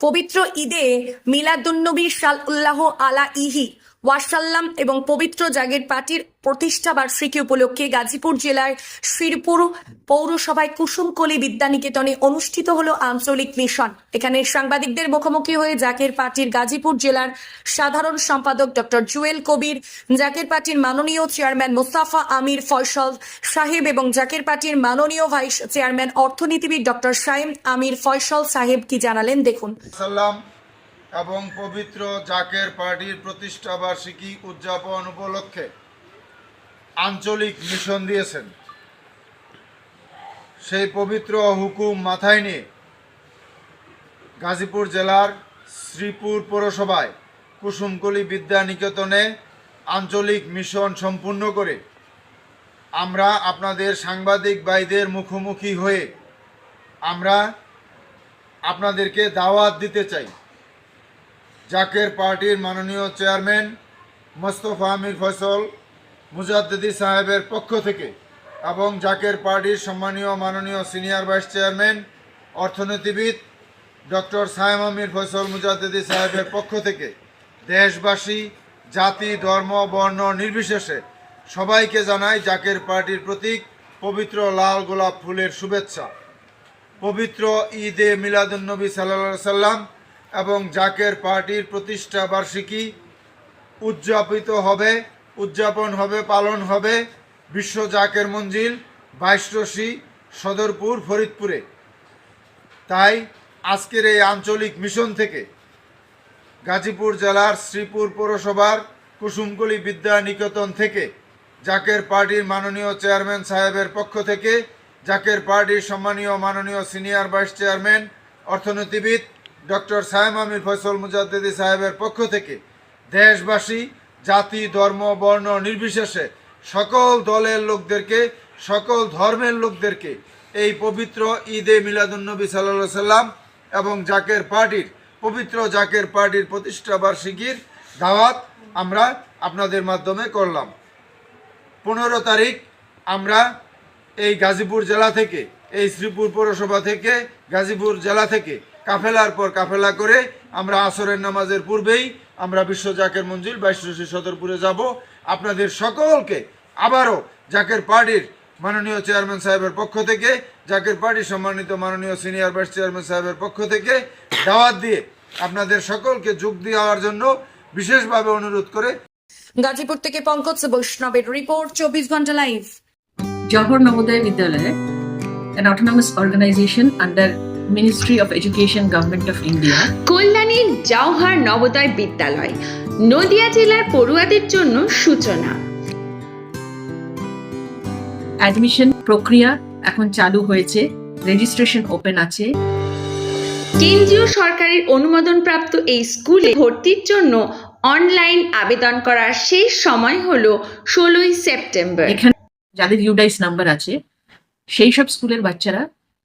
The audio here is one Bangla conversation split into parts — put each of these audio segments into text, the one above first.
পবিত্র ঈদে মিলাদুন্নবী সাল উল্লাহ আলা ইহি ওয়াসাল্লাম এবং পবিত্র জাগের পার্টির প্রতিষ্ঠা বার্ষিকী উপলক্ষে গাজীপুর জেলার শিরপুর পৌরসভায় কুসুমকলি বিদ্যানিকেতনে অনুষ্ঠিত হলো আঞ্চলিক মিশন। এখানে সাংবাদিকদের মুখোমুখি হয়ে জাকের পার্টির গাজীপুর জেলার সাধারণ সম্পাদক ডক্টর জুয়েল কবির জাকের পার্টির মাননীয় চেয়ারম্যান মোস্তাফা আমির ফয়সল সাহেব এবং জাকের পার্টির মাননীয় ভাইস চেয়ারম্যান অর্থনীতিবিদ ডক্টর সাইম আমির ফয়সল সাহেব কি জানালেন দেখুন। এবং পবিত্র জাকের পার্টির প্রতিষ্ঠা বার্ষিকী উদযাপন উপলক্ষে আঞ্চলিক মিশন দিয়েছেন। সেই পবিত্র হুকুম মাথায় নিয়ে গাজীপুর জেলার শ্রীপুর পৌরসভায় কুসুমকলি বিদ্যা নিকেতনে আঞ্চলিক মিশন সম্পূর্ণ করে আমরা আপনাদের সাংবাদিক ভাইদের মুখোমুখি হয়ে আমরা আপনাদেরকে দাওয়াত দিতে চাই। জাকের পার্টির মাননীয় চেয়ারম্যান মোস্তফা আমির ফসল মুজাদ্দিদি সাহেবের পক্ষ থেকে এবং জাকের পার্টির সম্মানীয় মাননীয় সিনিয়র ভাইস চেয়ারম্যান, অর্থনীতিবিদ ডক্টর সায়েম আমির ফয়সল মুজাদ্দিদি সাহেবের পক্ষ থেকে দেশবাসী, জাতি, ধর্ম, বর্ণ নির্বিশেষে সবাইকে জানাই জাকের পার্টির প্রতীক পবিত্র লাল গোলাপ ফুলের শুভেচ্ছা। পবিত্র ঈদে মিলাদুন্নবী সাল্লা সাল্লাম এবং জাকের পার্টির প্রতিষ্ঠা বার্ষিকী উদযাপিত হবে, উদযাপন হবে, পালন হবে বিশ্ব জাকের মঞ্জিল বাইশরশি সদরপুর ফরিদপুরে। তাই আজকের এই আঞ্চলিক মিশন থেকে গাজীপুর জেলার শ্রীপুর পৌরসভার কুসুমকলি বিদ্যা নিকেতন থেকে জাকের পার্টির মাননীয় চেয়ারম্যান সাহেবের পক্ষ থেকে জাকের পার্টির সম্মানীয় মাননীয় সিনিয়র ভাইস চেয়ারম্যান, অর্থনীতিবিদ ডক্টর সায়েম আমির ফয়সল মুজাদ্দিদি সাহেবের পক্ষ থেকে দেশবাসী, জাতি, ধর্ম, বর্ণ নির্বিশেষে সকল দলের লোকদেরকে, সকল ধর্মের লোকদেরকে এই পবিত্র ঈদে মিলাদুন্নবী সাল্লা সাল্লাম এবং জাকের পার্টির, পবিত্র জাকের পার্টির প্রতিষ্ঠা বার্ষিকীর দাওয়াত আমরা আপনাদের মাধ্যমে করলাম। পনেরো তারিখ আমরা এই গাজীপুর জেলা থেকে, এই শ্রীপুর পৌরসভা থেকে, গাজীপুর জেলা থেকে কাফেলার পর কাফেলা করে আমরা আসরের নামাজের পূর্বেই আমরা বিশ্ব জাকের মঞ্জিল বাইশরশি সদরপুরে যাব। আপনাদের সকলকে আবারও জাকের পার্টির মাননীয় চেয়ারম্যান সাহেবের পক্ষ থেকে জাকের পার্টির সম্মানিত মাননীয় সিনিয়র ভাইস চেয়ারম্যান সাহেবের পক্ষ থেকে দাওয়াত দিয়ে আপনাদের সকলকে যোগ দেওয়ার জন্য বিশেষভাবে অনুরোধ করে গাজীপুর থেকে পঙ্কজ বৈষ্ণবের রিপোর্ট চব্বিশ ঘণ্টা live. Johor Navodaya Vidyalaya, an autonomous organization under Ministry of education government of India কল্যাণীর Jawahar Navodaya Vidyalaya Nadia জেলার পড়ুয়াদের জন্য সূচনা। অ্যাডমিশন প্রক্রিয়া এখন চালু হয়েছে রেজিস্ট্রেশন ওপেন আছে। কেন্দ্রীয় সরকারের অনুমোদনপ্রাপ্ত এই স্কুলে ভর্তির জন্য অনলাইন আবেদন করার শেষ সময় হলো ষোলোই সেপ্টেম্বর। এখানে যাদের ইউডাইস নাম্বার আছে সেই সব স্কুলের বাচ্চারা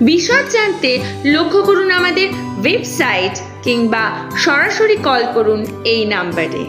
বিশদ জানতে লক্ষ্য করুন আমাদের ওয়েবসাইট কিংবা সরাসরি কল করুন এই নাম্বারে